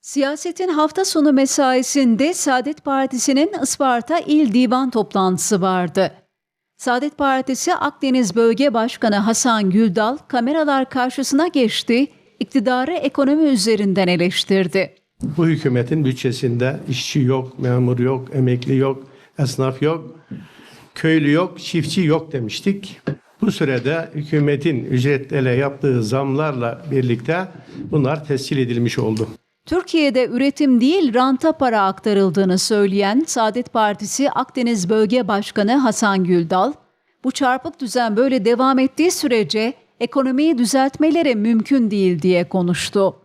Siyasetin hafta sonu mesaisinde Saadet Partisi'nin Isparta İl Divan toplantısı vardı. Saadet Partisi Akdeniz Bölge Başkanı Hasan Güldal kameralar karşısına geçti, iktidarı ekonomi üzerinden eleştirdi. Bu hükümetin bütçesinde işçi yok, memur yok, emekli yok, esnaf yok, köylü yok, çiftçi yok demiştik. Bu sürede hükümetin ücretlere yaptığı zamlarla birlikte bunlar tescil edilmiş oldu. Türkiye'de üretim değil ranta para aktarıldığını söyleyen Saadet Partisi Akdeniz Bölge Başkanı Hasan Güldal, bu çarpık düzen böyle devam ettiği sürece ekonomiyi düzeltmeleri mümkün değil diye konuştu.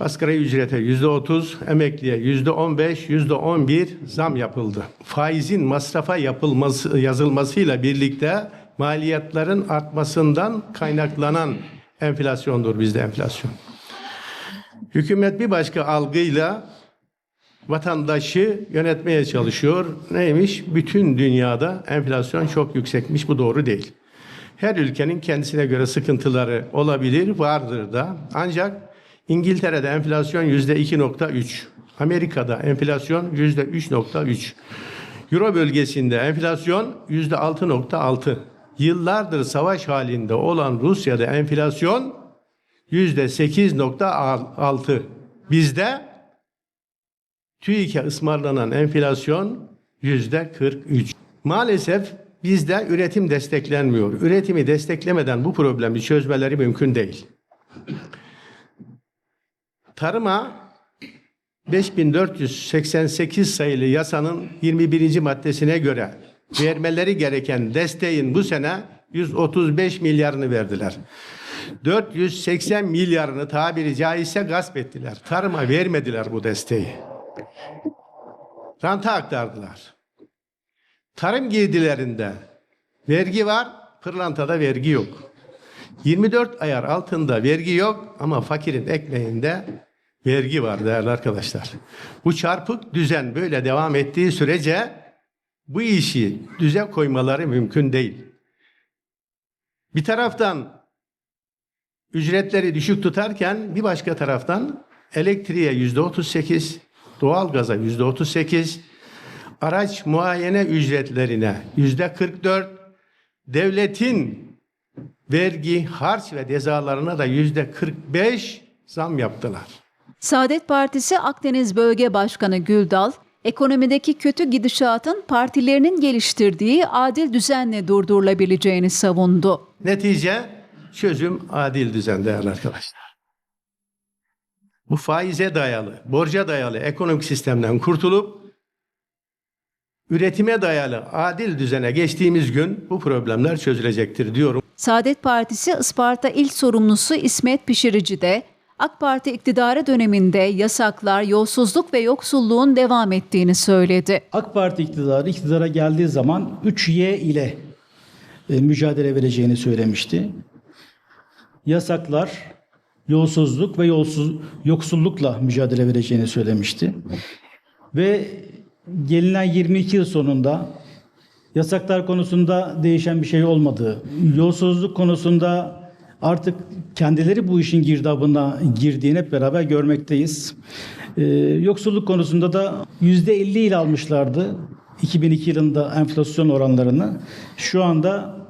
Asgari ücrete yüzde otuz, emekliye yüzde on beş, yüzde on bir zam yapıldı. Faizin masrafa yapılması, yazılmasıyla birlikte maliyetlerin artmasından kaynaklanan enflasyondur bizde enflasyon. Hükümet bir başka algıyla vatandaşı yönetmeye çalışıyor. Neymiş? Bütün dünyada enflasyon çok yüksekmiş. Bu doğru değil. Her ülkenin kendisine göre sıkıntıları olabilir, vardır da. Ancak İngiltere'de enflasyon yüzde 2.3. Amerika'da enflasyon yüzde 3.3. Euro bölgesinde enflasyon yüzde 6.6. Yıllardır savaş halinde olan Rusya'da enflasyon yüzde 8.6. Bizde TÜİK'e ısmarlanan enflasyon yüzde 43. Maalesef bizde üretim desteklenmiyor. Üretimi desteklemeden bu problemi çözmeleri mümkün değil. Tarıma 5488 sayılı yasanın 21. maddesine göre vermeleri gereken desteğin bu sene 135 milyarını verdiler. 480 milyarını tabiri caizse gasp ettiler. Tarıma vermediler bu desteği. Ranta aktardılar. Tarım girdilerinde vergi var, pırlantada vergi yok. 24 ayar altında vergi yok ama fakirin ekmeğinde vergi var değerli arkadaşlar. Bu çarpık düzen böyle devam ettiği sürece bu işi düze koymaları mümkün değil. Bir taraftan ücretleri düşük tutarken bir başka taraftan elektriğe yüzde 38, doğalgaza yüzde 38, araç muayene ücretlerine yüzde 44, devletin vergi, harç ve cezalarına da yüzde 45 zam yaptılar. Saadet Partisi Akdeniz Bölge Başkanı Güldal, ekonomideki kötü gidişatın partilerinin geliştirdiği adil düzenle durdurulabileceğini savundu. Netice çözüm adil düzen değerli arkadaşlar. Bu faize dayalı, borca dayalı ekonomik sistemden kurtulup üretime dayalı adil düzene geçtiğimiz gün bu problemler çözülecektir diyorum. Saadet Partisi Isparta İl Sorumlusu İsmet Pişirici de AK Parti iktidarı döneminde yasaklar, yolsuzluk ve yoksulluğun devam ettiğini söyledi. AK Parti iktidarı iktidara geldiği zaman 3Y ile e, mücadele vereceğini söylemişti. Yasaklar, yolsuzluk ve yolsuz yoksullukla mücadele vereceğini söylemişti. Ve gelinen 22 yıl sonunda yasaklar konusunda değişen bir şey olmadığı, yolsuzluk konusunda artık kendileri bu işin girdabına girdiğini hep beraber görmekteyiz. Ee, yoksulluk konusunda da %50 ile almışlardı 2002 yılında enflasyon oranlarını. Şu anda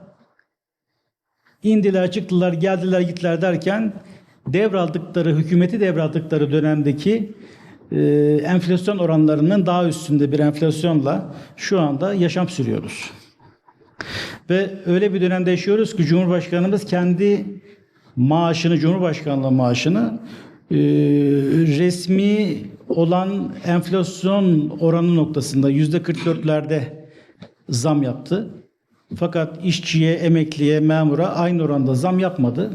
indiler çıktılar geldiler gittiler derken devraldıkları hükümeti devraldıkları dönemdeki e, enflasyon oranlarının daha üstünde bir enflasyonla şu anda yaşam sürüyoruz. Ve öyle bir dönemde yaşıyoruz ki Cumhurbaşkanımız kendi maaşını, Cumhurbaşkanlığı maaşını e, resmi olan enflasyon oranı noktasında yüzde 44'lerde zam yaptı. Fakat işçiye, emekliye, memura aynı oranda zam yapmadı.